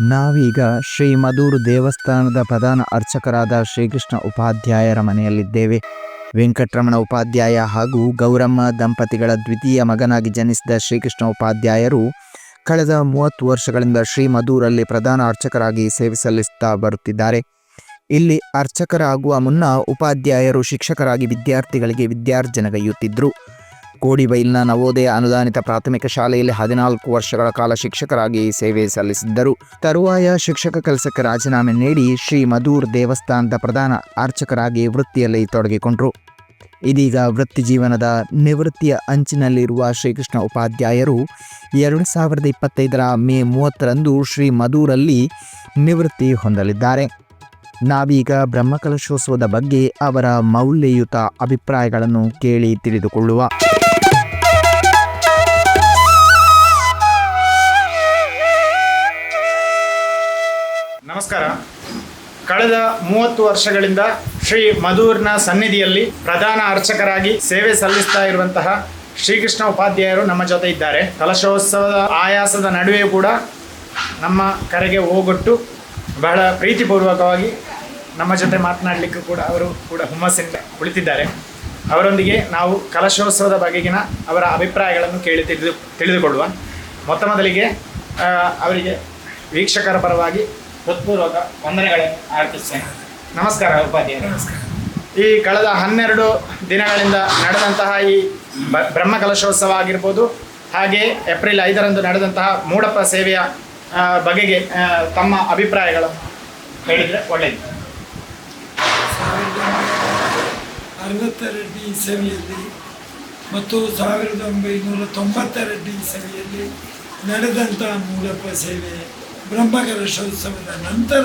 ನಾವೀಗ ಶ್ರೀ ಮಧೂರು ದೇವಸ್ಥಾನದ ಪ್ರಧಾನ ಅರ್ಚಕರಾದ ಶ್ರೀಕೃಷ್ಣ ಉಪಾಧ್ಯಾಯರ ಮನೆಯಲ್ಲಿದ್ದೇವೆ. ವೆಂಕಟರಮಣ ಉಪಾಧ್ಯಾಯ ಹಾಗೂ ಗೌರಮ್ಮ ದಂಪತಿಗಳ ದ್ವಿತೀಯ ಮಗನಾಗಿ ಜನಿಸಿದ ಶ್ರೀಕೃಷ್ಣ ಉಪಾಧ್ಯಾಯರು ಕಳೆದ ಮೂವತ್ತು ವರ್ಷಗಳಿಂದ ಶ್ರೀ ಮಧೂರಲ್ಲಿ ಪ್ರಧಾನ ಅರ್ಚಕರಾಗಿ ಸೇವೆ ಸಲ್ಲಿಸುತ್ತಾ ಬರುತ್ತಿದ್ದಾರೆ. ಇಲ್ಲಿ ಅರ್ಚಕರಾಗುವ ಮುನ್ನ ಉಪಾಧ್ಯಾಯರು ಶಿಕ್ಷಕರಾಗಿ ವಿದ್ಯಾರ್ಥಿಗಳಿಗೆ ವಿದ್ಯಾರ್ಜನೆಗೈಯುತ್ತಿದ್ದರು ಕೋಡಿಬೈಲ್ನ ನವೋದಯ ಅನುದಾನಿತ ಪ್ರಾಥಮಿಕ ಶಾಲೆಯಲ್ಲಿ ಹದಿನಾಲ್ಕು ವರ್ಷಗಳ ಕಾಲ ಶಿಕ್ಷಕರಾಗಿ ಸೇವೆ ಸಲ್ಲಿಸಿದ್ದರು. ತರುವಾಯ ಶಿಕ್ಷಕ ಕೆಲಸಕ್ಕೆ ರಾಜೀನಾಮೆ ನೀಡಿ ಶ್ರೀ ಮಧೂರ್ ದೇವಸ್ಥಾನದ ಪ್ರಧಾನ ಅರ್ಚಕರಾಗಿ ವೃತ್ತಿಯಲ್ಲಿ ತೊಡಗಿಕೊಂಡರು. ಇದೀಗ ವೃತ್ತಿ ಜೀವನದ ನಿವೃತ್ತಿಯ ಅಂಚಿನಲ್ಲಿರುವ ಶ್ರೀಕೃಷ್ಣ ಉಪಾಧ್ಯಾಯರು ಎರಡು ಸಾವಿರದ ಇಪ್ಪತ್ತೈದರ ಮೇ ಮೂವತ್ತರಂದು ಶ್ರೀ ಮಧೂರಲ್ಲಿ ನಿವೃತ್ತಿ ಹೊಂದಲಿದ್ದಾರೆ. ನಾವೀಗ ಬ್ರಹ್ಮಕಲಶೋತ್ಸವದ ಬಗ್ಗೆ ಅವರ ಮೌಲ್ಯಯುತ ಅಭಿಪ್ರಾಯಗಳನ್ನು ಕೇಳಿ ತಿಳಿದುಕೊಳ್ಳುವ ನಮಸ್ಕಾರ. ಕಳೆದ ಮೂವತ್ತು ವರ್ಷಗಳಿಂದ ಶ್ರೀ ಮಧೂರ್ನ ಸನ್ನಿಧಿಯಲ್ಲಿ ಪ್ರಧಾನ ಅರ್ಚಕರಾಗಿ ಸೇವೆ ಸಲ್ಲಿಸ್ತಾ ಇರುವಂತಹ ಶ್ರೀಕೃಷ್ಣ ಉಪಾಧ್ಯಾಯರು ನಮ್ಮ ಜೊತೆ ಇದ್ದಾರೆ. ಕಲಶೋತ್ಸವದ ಆಯಾಸದ ನಡುವೆಯೂ ಕೂಡ ನಮ್ಮ ಕರೆಗೆ ಹೋಗೊಟ್ಟು ಬಹಳ ಪ್ರೀತಿಪೂರ್ವಕವಾಗಿ ನಮ್ಮ ಜೊತೆ ಮಾತನಾಡಲಿಕ್ಕೂ ಕೂಡ ಅವರು ಕೂಡ ಹುಮ್ಮಸ್ಸಿನಿಂದ ಕುಳಿತಿದ್ದಾರೆ ಅವರೊಂದಿಗೆ ನಾವು ಕಲಶೋತ್ಸವದ ಬಗೆಗಿನ ಅವರ ಅಭಿಪ್ರಾಯಗಳನ್ನು ಕೇಳಿ ತಿಳಿದು ತಿಳಿದುಕೊಳ್ಳುವ. ಮೊತ್ತ ಮೊದಲಿಗೆ ಅವರಿಗೆ ವೀಕ್ಷಕರ ಪರವಾಗಿ ಹೃತ್ಪೂರ್ವಕ ವಂದನೆಗಳನ್ನು ಅರ್ಪಿಸ್ತೇನೆ ನಮಸ್ಕಾರ ಉಪಾಧ್ಯಾಯ ಈ ಕಳೆದ ಹನ್ನೆರಡು ದಿನಗಳಿಂದ ನಡೆದಂತಹ ಈ ಬ- ಬ್ರಹ್ಮ ಕಲಶೋತ್ಸವ ಆಗಿರ್ಬೋದು ಹಾಗೆ ಏಪ್ರಿಲ್ ಐದರಂದು ನಡೆದಂತಹ ಮೂಡಪ್ಪ ಸೇವೆಯ ಬಗೆಗೆ ತಮ್ಮ ಅಭಿಪ್ರಾಯಗಳನ್ನು ಹೇಳಿದರೆ ಒಳ್ಳೆಯದು ಅರವತ್ತೆರಡನೇ ಇಸವಿಯಲ್ಲಿ ಮತ್ತು ಸಾವಿರದ ಒಂಬೈನೂರ ತೊಂಬತ್ತೆರಡನೇ ಇಸವಿಯಲ್ಲಿ ನಡೆದಂತಹ ಮೂಡಪ್ಪ ಸೇವೆ ಬ್ರಹ್ಮಕಲಶೋತ್ಸವದ ನಂತರ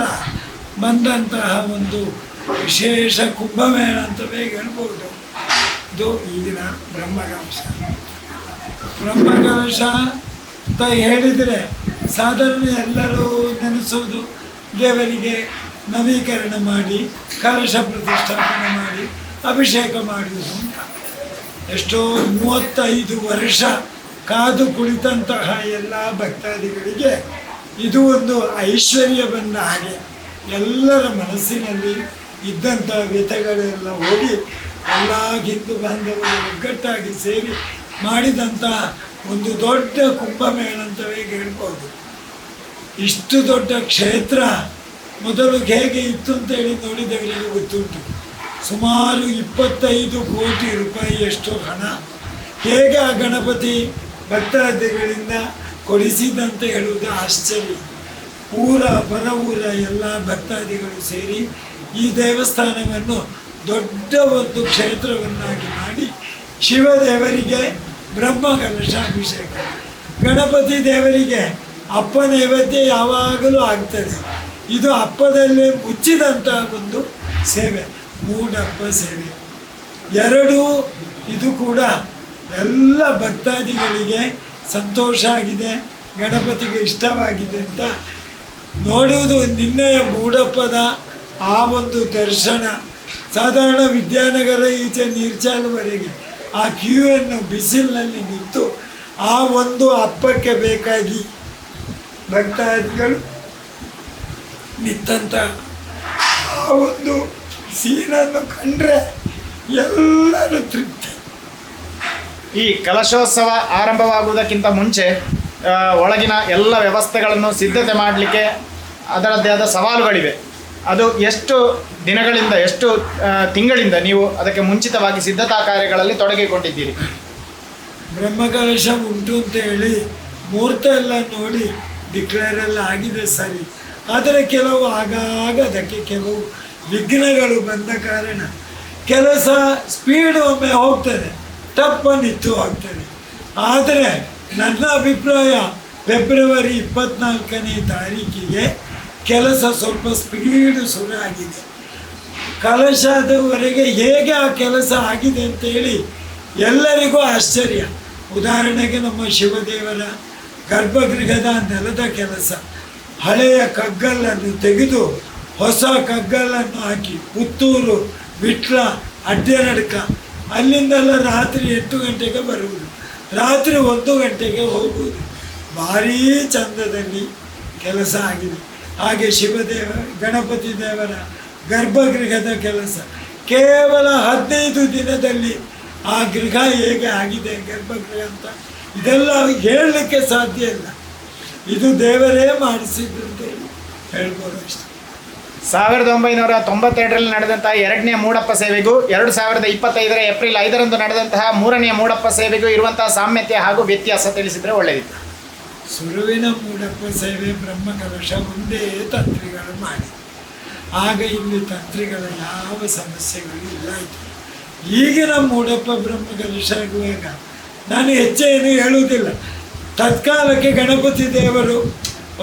ಬಂದಂತಹ ಒಂದು ವಿಶೇಷ ಕುಂಭಮೇಳ ಅಂತವೇ ಹೇಳ್ಬೋದು. ಇದು ಈಗಿನ ಬ್ರಹ್ಮಕಲಶ ಬ್ರಹ್ಮಕಲಶ ಅಂತ ಹೇಳಿದರೆ ಸಾಧಾರಣ ಎಲ್ಲರೂ ನೆನೆಸೋದು ದೇವರಿಗೆ ನವೀಕರಣ ಮಾಡಿ, ಕಲಶ ಪ್ರತಿಷ್ಠಾಪನೆ ಮಾಡಿ, ಅಭಿಷೇಕ ಮಾಡುವುದು ಅಂತ. ಎಷ್ಟೋ ಮೂವತ್ತೈದು ವರ್ಷ ಕಾದು ಕುಳಿತಂತಹ ಎಲ್ಲ ಭಕ್ತಾದಿಗಳಿಗೆ ಇದು ಒಂದು ಐಶ್ವರ್ಯ ಬಂದ ಹಾಗೆ ಎಲ್ಲರ ಮನಸ್ಸಿನಲ್ಲಿ ಇದ್ದಂಥ ವ್ಯಥೆಗಳೆಲ್ಲ ಹೋಗಿ ಎಲ್ಲ ಹಿಂದೂ ಬಾಂಧವರು ಒಗ್ಗಟ್ಟಾಗಿ ಸೇರಿ ಮಾಡಿದಂಥ ಒಂದು ದೊಡ್ಡ ಕುಂಭಮೇಳ ಅಂತವೇ ಹೇಳ್ಬೋದು. ಇಷ್ಟು ದೊಡ್ಡ ಕ್ಷೇತ್ರ ಮೊದಲು ಹೇಗೆ ಇತ್ತು ಅಂತೇಳಿ ನೋಡಿದವರಿಗೆ ಗೊತ್ತುಂಟು. ಸುಮಾರು ಇಪ್ಪತ್ತೈದು ಕೋಟಿ ರೂಪಾಯಿಯಷ್ಟು ಹಣ ಹೇಗೆ ಆ ಗಣಪತಿ ಭಕ್ತಾದಿಗಳಿಂದ ಕೊಡಿಸಿದಂತ ಹೇಳುವುದು ಆಶ್ಚರ್ಯ. ಊರ, ಬರ ಊರ ಎಲ್ಲ ಭಕ್ತಾದಿಗಳು ಸೇರಿ ಈ ದೇವಸ್ಥಾನವನ್ನು ದೊಡ್ಡ ಒಂದು ಕ್ಷೇತ್ರವನ್ನಾಗಿ ಮಾಡಿ ಶಿವದೇವರಿಗೆ ಬ್ರಹ್ಮ ಕಲಶಾಭಿಷೇಕ. ಗಣಪತಿ ದೇವರಿಗೆ ಅಪ್ಪ ನೈವೇದ್ಯ ಯಾವಾಗಲೂ ಆಗ್ತದೆ. ಇದು ಅಪ್ಪದಲ್ಲೇ ಮುಚ್ಚಿದಂತಹ ಒಂದು ಸೇವೆ, ಮೂಡಪ್ಪ ಸೇವೆ. ಎರಡೂ ಇದು ಕೂಡ ಎಲ್ಲ ಭಕ್ತಾದಿಗಳಿಗೆ ಸಂತೋಷ ಆಗಿದೆ, ಗಣಪತಿಗೆ ಇಷ್ಟವಾಗಿದೆ ಅಂತ ನೋಡುವುದು ನಿನ್ನೆಯ ಮೂಡಪ್ಪದ ಆ ಒಂದು ದರ್ಶನ. ಸಾಧಾರಣ ವಿದ್ಯಾನಗರ ಈಚೆ ನೀರ್ಚಾಲುವರೆಗೆ ಆ ಕ್ಯೂ ಅನ್ನು ಬಿಸಿಲಿನಲ್ಲಿ ನಿಂತು ಆ ಒಂದು ಅಪ್ಪಕ್ಕೆ ಬೇಕಾಗಿ ಭಕ್ತಾದಿಗಳು ನಿಂತ ಆ ಒಂದು ಸೀನನ್ನು ಕಂಡ್ರೆ ಎಲ್ಲರೂ ತೃಪ್ತಿ. ಈ ಕಲಶೋತ್ಸವ ಆರಂಭವಾಗುವುದಕ್ಕಿಂತ ಮುಂಚೆ ಒಳಗಿನ ಎಲ್ಲ ವ್ಯವಸ್ಥೆಗಳನ್ನು ಸಿದ್ಧತೆ ಮಾಡಲಿಕ್ಕೆ ಅದರದ್ದೇ ಆದ ಸವಾಲುಗಳಿವೆ. ಅದು ಎಷ್ಟು ದಿನಗಳಿಂದ, ಎಷ್ಟು ತಿಂಗಳಿಂದ ನೀವು ಅದಕ್ಕೆ ಮುಂಚಿತವಾಗಿ ಸಿದ್ಧತಾ ಕಾರ್ಯಗಳಲ್ಲಿ ತೊಡಗಿಕೊಂಡಿದ್ದೀರಿ? ಬ್ರಹ್ಮಕಲಶ ಉಂಟು ಅಂತ ಹೇಳಿ ಮುಹೂರ್ತ ಎಲ್ಲ ನೋಡಿ ಡಿಕ್ಲೇರ್ ಎಲ್ಲ ಆಗಿದೆ ಸರಿ. ಆದರೆ ಕೆಲವು ಆಗಾಗ ಅದಕ್ಕೆ ಕೆಲವು ವಿಘ್ನಗಳು ಬಂದ ಕಾರಣ ಕೆಲಸ ಸ್ಪೀಡ್ ಒಮ್ಮೆ ಹೋಗ್ತದೆ. ತಪ್ಪ ಆಗ್ತದೆ ಆದರೆ ನನ್ನ ಅಭಿಪ್ರಾಯ ಫೆಬ್ರವರಿ ಇಪ್ಪತ್ನಾಲ್ಕನೇ ತಾರೀಕಿಗೆ ಕೆಲಸ ಸ್ವಲ್ಪ ಸ್ಪೀಡ್ ಶುರು ಆಗಿದೆ. ಕಲಶದವರೆಗೆ ಹೇಗೆ ಆ ಕೆಲಸ ಆಗಿದೆ ಅಂತೇಳಿ ಎಲ್ಲರಿಗೂ ಆಶ್ಚರ್ಯ. ಉದಾಹರಣೆಗೆ ನಮ್ಮ ಶಿವದೇವರ ಗರ್ಭಗೃಹದ ನೆಲದ ಕೆಲಸ. ಹಳೆಯ ಕಗ್ಗಲ್ಲನ್ನು ತೆಗೆದು ಹೊಸ ಕಗ್ಗಲ್ಲನ್ನು ಹಾಕಿ ಪುತ್ತೂರು, ವಿಟ್ಲ, ಅಡ್ಡನಡ್ಕ ಅಲ್ಲಿಂದೆಲ್ಲ ರಾತ್ರಿ ಎಂಟು ಗಂಟೆಗೆ ಬರುವುದು. ರಾತ್ರಿ ಒಂದು ಗಂಟೆಗೆ ಹೋಗುವುದು. ಭಾರೀ ಚಂದದಲ್ಲಿ ಕೆಲಸ ಆಗಿದೆ. ಹಾಗೆ ಶಿವದೇವ, ಗಣಪತಿ ದೇವರ ಗರ್ಭಗೃಹದ ಕೆಲಸ. ಕೇವಲ ಹದಿನೈದು ದಿನದಲ್ಲಿ ಆ ಗೃಹ ಹೇಗೆ ಆಗಿದೆ, ಗರ್ಭಗೃಹ ಅಂತ ಇದೆಲ್ಲ ಹೇಳಲಿಕ್ಕೆ ಸಾಧ್ಯ ಇಲ್ಲ. ಇದು ದೇವರೇ ಮಾಡಿಸಿದ್ದು ಅಂತೇಳಿ ಹೇಳ್ಬೋದು ಅಷ್ಟೆ. ಸಾವಿರದ ಒಂಬೈನೂರ ತೊಂಬತ್ತೆರಡರಲ್ಲಿ ನಡೆದಂತಹ ಎರಡನೇ ಮೂಡಪ್ಪ ಸೇವೆಗೂ, ಎರಡು ಸಾವಿರದ ಇಪ್ಪತ್ತೈದರ ಏಪ್ರಿಲ್ ಐದರಂದು ನಡೆದಂತಹ ಮೂರನೆಯ ಮೂಡಪ್ಪ ಸೇವೆಗೂ ಇರುವಂತಹ ಸಾಮ್ಯತೆ ಹಾಗೂ ವ್ಯತ್ಯಾಸ ತಿಳಿಸಿದರೆ ಒಳ್ಳೆಯದಿತ್ತು ಸುರುವಿನ ಮೂಡಪ್ಪ ಸೇವೆ ಬ್ರಹ್ಮ ಕಲಶ ಒಂದೇ ತಂತ್ರಿಗಳು ಮಾಡಿ. ಆಗ ಇಲ್ಲಿ ತಂತ್ರಿಗಳ ಯಾವ ಸಮಸ್ಯೆಗಳು ಇಲ್ಲ ಇತ್ತು ಈಗಿನ ಮೂಡಪ್ಪ ಬ್ರಹ್ಮ ಕಲಶ ಆಗುವಾಗ ನಾನು ಹೆಚ್ಚೇನು ಹೇಳುವುದಿಲ್ಲ. ತತ್ಕಾಲಕ್ಕೆ ಗಣಪತಿ ದೇವರು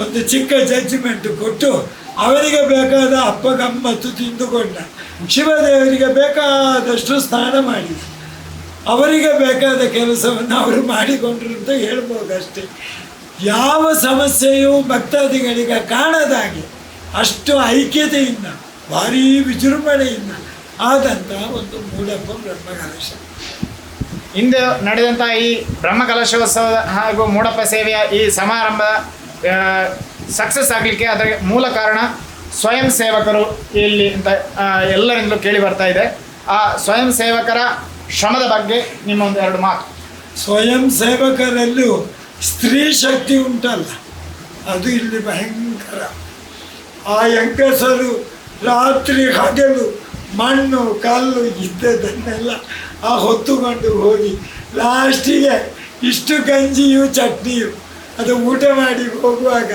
ಒಂದು ಚಿಕ್ಕ ಜಡ್ಜ್ಮೆಂಟ್ ಕೊಟ್ಟು ಅವರಿಗೆ ಬೇಕಾದ ಅಪ್ಪ ಗಮ್ಮತ್ತು ತಿಂದುಕೊಂಡ. ಶಿವದೇವರಿಗೆ ಬೇಕಾದಷ್ಟು ಸ್ನಾನ ಮಾಡಿದ. ಅವರಿಗೆ ಬೇಕಾದ ಕೆಲಸವನ್ನು ಅವರು ಮಾಡಿಕೊಂಡ್ರು ಅಂತ ಹೇಳ್ಬೋದು ಅಷ್ಟೇ ಯಾವ ಸಮಸ್ಯೆಯೂ ಭಕ್ತಾದಿಗಳಿಗೆ ಕಾಣದಾಗೆ ಅಷ್ಟು ಐಕ್ಯತೆಯಿಂದ, ಭಾರೀ ವಿಜೃಂಭಣೆಯಿಂದ ಆದಂತಹ ಒಂದು ಮೂಡಪ್ಪ ಬ್ರಹ್ಮಕಲಶ. ಇಂದು ನಡೆದಂತಹ ಈ ಬ್ರಹ್ಮಕಲಶೋತ್ಸವ ಹಾಗೂ ಮೂಡಪ್ಪ ಸೇವೆಯ ಈ ಸಮಾರಂಭ ಸಕ್ಸಸ್ ಆಗಲಿಕ್ಕೆ ಅದರ ಮೂಲ ಕಾರಣ ಸ್ವಯಂ ಸೇವಕರು ಇಲ್ಲಿ ಅಂತ ಎಲ್ಲರಿಂದಲೂ ಕೇಳಿ ಬರ್ತಾ ಇದೆ. ಆ ಸ್ವಯಂ ಸೇವಕರ ಶ್ರಮದ ಬಗ್ಗೆ ನಿಮ್ಮ ಒಂದು ಎರಡು ಮಾತು. ಸ್ವಯಂ ಸೇವಕರಲ್ಲೂ ಸ್ತ್ರೀ ಶಕ್ತಿ ಉಂಟಲ್ಲ, ಅದು ಇಲ್ಲಿ ಭಯಂಕರ. ಆ ಹೆಂಗಸರು ರಾತ್ರಿ ಹಗಲು ಮಣ್ಣು, ಕಲ್ಲು ಇದ್ದದನ್ನೆಲ್ಲ ಆ ಹೊತ್ತುಕೊಂಡು ಹೋಗಿ ಲಾಸ್ಟಿಗೆ ಇಷ್ಟು ಗಂಜಿಯು, ಚಟ್ನಿಯು ಅದು ಊಟ ಮಾಡಿ ಹೋಗುವಾಗ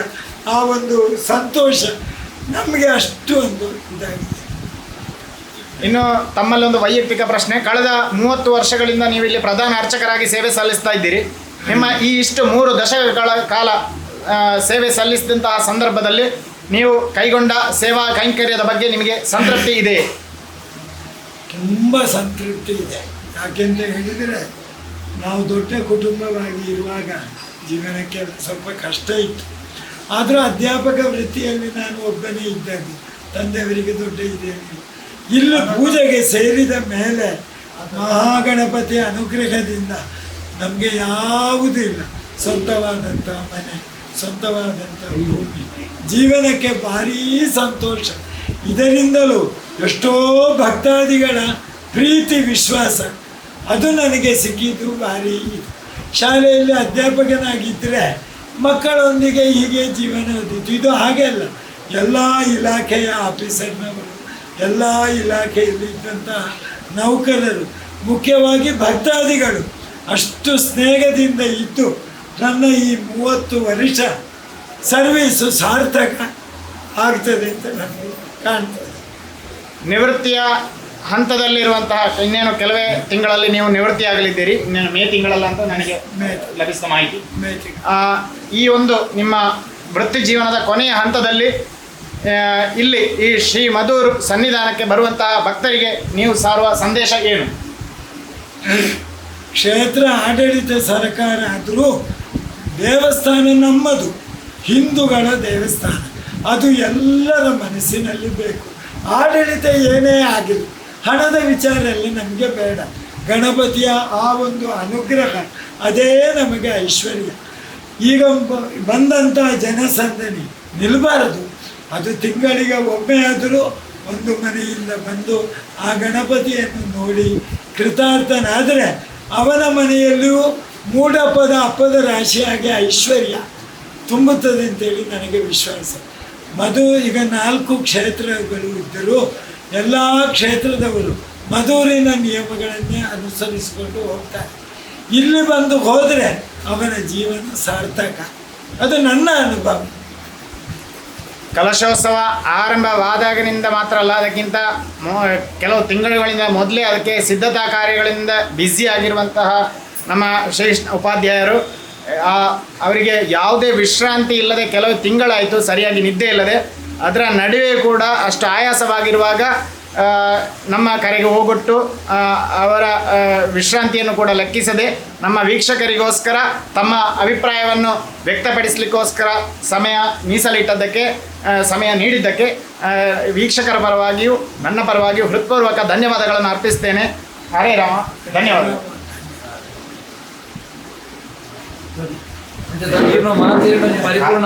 ಆ ಒಂದು ಸಂತೋಷ ನಮಗೆ ಅಷ್ಟು ಒಂದು ಇದಾಗಿದೆ. ಇನ್ನು ತಮ್ಮಲ್ಲಿ ಒಂದು ವೈಯಕ್ತಿಕ ಪ್ರಶ್ನೆ. ಕಳೆದ ಮೂವತ್ತು ವರ್ಷಗಳಿಂದ ನೀವು ಇಲ್ಲಿ ಪ್ರಧಾನ ಅರ್ಚಕರಾಗಿ ಸೇವೆ ಸಲ್ಲಿಸ್ತಾ ಇದ್ದೀರಿ. ನಿಮ್ಮ ಈ ಇಷ್ಟು ಮೂರು ದಶಕಗಳ ಕಾಲ ಸೇವೆ ಸಲ್ಲಿಸಿದಂತಹ ಸಂದರ್ಭದಲ್ಲಿ ನೀವು ಕೈಗೊಂಡ ಸೇವಾ ಕೈಂಕರ್ಯದ ಬಗ್ಗೆ ನಿಮಗೆ ಸಂತೃಪ್ತಿ ಇದೆ? ತುಂಬ ಸಂತೃಪ್ತಿ ಇದೆ. ಯಾಕೆಂತ ಹೇಳಿದರೆ ನಾವು ದೊಡ್ಡ ಕುಟುಂಬವಾಗಿ ಇರುವಾಗ ಜೀವನಕ್ಕೆ ಸ್ವಲ್ಪ ಕಷ್ಟ ಇತ್ತು. ಆದರೂ ಅಧ್ಯಾಪಕ ವೃತ್ತಿಯಲ್ಲಿ ನಾನು ಒಬ್ಬನೇ ಇದ್ದೇನೆ. ತಂದೆಯವರಿಗೆ ದೊಡ್ಡ ಇದ್ದೇನೆ. ಇಲ್ಲಿ ಪೂಜೆಗೆ ಸೇರಿದ ಮೇಲೆ ಮಹಾಗಣಪತಿ ಅನುಗ್ರಹದಿಂದ ನಮಗೆ ಯಾವುದೂ ಇಲ್ಲ. ಸ್ವಂತವಾದಂಥ ಮನೆ, ಸ್ವಂತವಾದಂಥ ಭೂಮಿ. ಜೀವನಕ್ಕೆ ಭಾರೀ ಸಂತೋಷ. ಇದರಿಂದಲೂ ಎಷ್ಟೋ ಭಕ್ತಾದಿಗಳ ಪ್ರೀತಿ, ವಿಶ್ವಾಸ. ಅದು ನನಗೆ ಸಿಕ್ಕಿದ್ದು ಭಾರಿ ಇದು. ಶಾಲೆಯಲ್ಲಿ ಅಧ್ಯಾಪಕನಾಗಿದ್ದರೆ ಮಕ್ಕಳೊಂದಿಗೆ ಹೀಗೆ ಜೀವನ ಇದ್ದಿತ್ತು ಇದು ಹಾಗೆ ಅಲ್ಲ. ಎಲ್ಲ ಇಲಾಖೆಯ ಆಫೀಸರ್ನವರು ಎಲ್ಲ ಇಲಾಖೆಯಲ್ಲಿ ಇದ್ದಂತಹ ನೌಕರರು, ಮುಖ್ಯವಾಗಿ ಭಕ್ತಾದಿಗಳು, ಅಷ್ಟು ಸ್ನೇಹದಿಂದ ಇದ್ದು ನನ್ನ ಈ ಮೂವತ್ತು ವರ್ಷ ಸರ್ವೀಸು ಸಾರ್ಥಕ ಆಗ್ತದೆ ಅಂತ ನನಗೆ ಕಾಣ್ತದೆ. ನಿವೃತ್ತಿಯ ಹಂತದಲ್ಲಿರುವಂತಹ ಇನ್ನೇನು ಕೆಲವೇ ತಿಂಗಳಲ್ಲಿ ನೀವು ನಿವೃತ್ತಿ ಆಗಲಿದ್ದೀರಿ ಇನ್ನೇನು ಮೇ ತಿಂಗಳಲ್ಲ ಅಂತ ನನಗೆ ಲಭಿಸಿದ ಮಾಹಿತಿ. ಈ ಒಂದು ನಿಮ್ಮ ವೃತ್ತಿ ಜೀವನದ ಕೊನೆಯ ಹಂತದಲ್ಲಿ ಇಲ್ಲಿ ಈ ಶ್ರೀ ಮಧುರ್ ಸನ್ನಿಧಾನಕ್ಕೆ ಬರುವಂತಹ ಭಕ್ತರಿಗೆ ನೀವು ಸಾರುವ ಸಂದೇಶ ಏನು? ಕ್ಷೇತ್ರ ಆಡಳಿತ ಸರ್ಕಾರ ಆದರೂ ದೇವಸ್ಥಾನ ನಮ್ಮದು ಹಿಂದೂಗಳ ದೇವಸ್ಥಾನ. ಅದು ಎಲ್ಲರ ಮನಸ್ಸಿನಲ್ಲಿ ಬೇಕು. ಆಡಳಿತ ಏನೇ ಆಗಿರಲಿ ಹಣದ ವಿಚಾರದಲ್ಲಿ ನಮಗೆ ಬೇಡ. ಗಣಪತಿಯ ಆ ಒಂದು ಅನುಗ್ರಹ, ಅದೇ ನಮಗೆ ಐಶ್ವರ್ಯ. ಈಗ ಬಂದಂಥ ಜನಸಂದಣಿ ನಿಲ್ಲಬಾರದು ಅದು ತಿಂಗಳಿಗೆ ಆದರೂ ಒಂದು ಮನೆಯಿಂದ ಬಂದು ಆ ಗಣಪತಿಯನ್ನು ನೋಡಿ ಕೃತಾರ್ಥನಾದರೆ ಅವನ ಮನೆಯಲ್ಲಿಯೂ ಮೂಡಪ್ಪದ ಅಪ್ಪದ ರಾಶಿಯಾಗಿ ಐಶ್ವರ್ಯ ತುಂಬುತ್ತದೆ ಅಂತೇಳಿ ನನಗೆ ವಿಶ್ವಾಸ. ಮಧು ಈಗ ನಾಲ್ಕು ಕ್ಷೇತ್ರಗಳು ಇದ್ದರೂ ಎಲ್ಲ ಕ್ಷೇತ್ರದವರು ಮಧುರಿನ ನಿಯಮಗಳನ್ನೇ ಅನುಸರಿಸಿಕೊಂಡು ಹೋಗ್ತಾರೆ. ಇಲ್ಲಿ ಬಂದು ಹೋದರೆ ಅವನ ಜೀವನ ಸಾರ್ಥಕ. ಅದು ನನ್ನ ಅನುಭವ. ಕಲಶೋತ್ಸವ ಆರಂಭವಾದಾಗಿನಿಂದ ಮಾತ್ರ ಅಲ್ಲ, ಅದಕ್ಕಿಂತ ಕೆಲವು ತಿಂಗಳುಗಳಿಂದ ಮೊದಲೇ ಅದಕ್ಕೆ ಸಿದ್ಧತಾ ಕಾರ್ಯಗಳಿಂದ ಬ್ಯುಸಿ ಆಗಿರುವಂತಹ ನಮ್ಮ ಶ್ರೇಷ್ಠ ಉಪಾಧ್ಯಾಯರು ಅವರಿಗೆ ಯಾವುದೇ ವಿಶ್ರಾಂತಿ ಇಲ್ಲದೆ ಕೆಲವು ತಿಂಗಳಾಯಿತು, ಸರಿಯಾಗಿ ನಿದ್ದೆ ಇಲ್ಲದೆ. ಅದರ ನಡುವೆ ಕೂಡ ಅಷ್ಟು ಆಯಾಸವಾಗಿರುವಾಗ ನಮ್ಮ ಕರೆಗೆ ಹೋಗೊಟ್ಟು ಅವರ ವಿಶ್ರಾಂತಿಯನ್ನು ಕೂಡ ಲೆಕ್ಕಿಸದೆ ನಮ್ಮ ವೀಕ್ಷಕರಿಗೋಸ್ಕರ ತಮ್ಮ ಅಭಿಪ್ರಾಯವನ್ನು ವ್ಯಕ್ತಪಡಿಸಲಿಕ್ಕೋಸ್ಕರ ಸಮಯ ಮೀಸಲಿಟ್ಟದ್ದಕ್ಕೆ ಸಮಯ ನೀಡಿದ್ದಕ್ಕೆ ವೀಕ್ಷಕರ ಪರವಾಗಿಯೂ ನನ್ನ ಪರವಾಗಿಯೂ ಹೃತ್ಪೂರ್ವಕ ಧನ್ಯವಾದಗಳನ್ನು ಅರ್ಪಿಸ್ತೇನೆ. ಹರೇ ರಾಮ. ಧನ್ಯವಾದಗಳು. ಪರಿಪೂರ್ಣ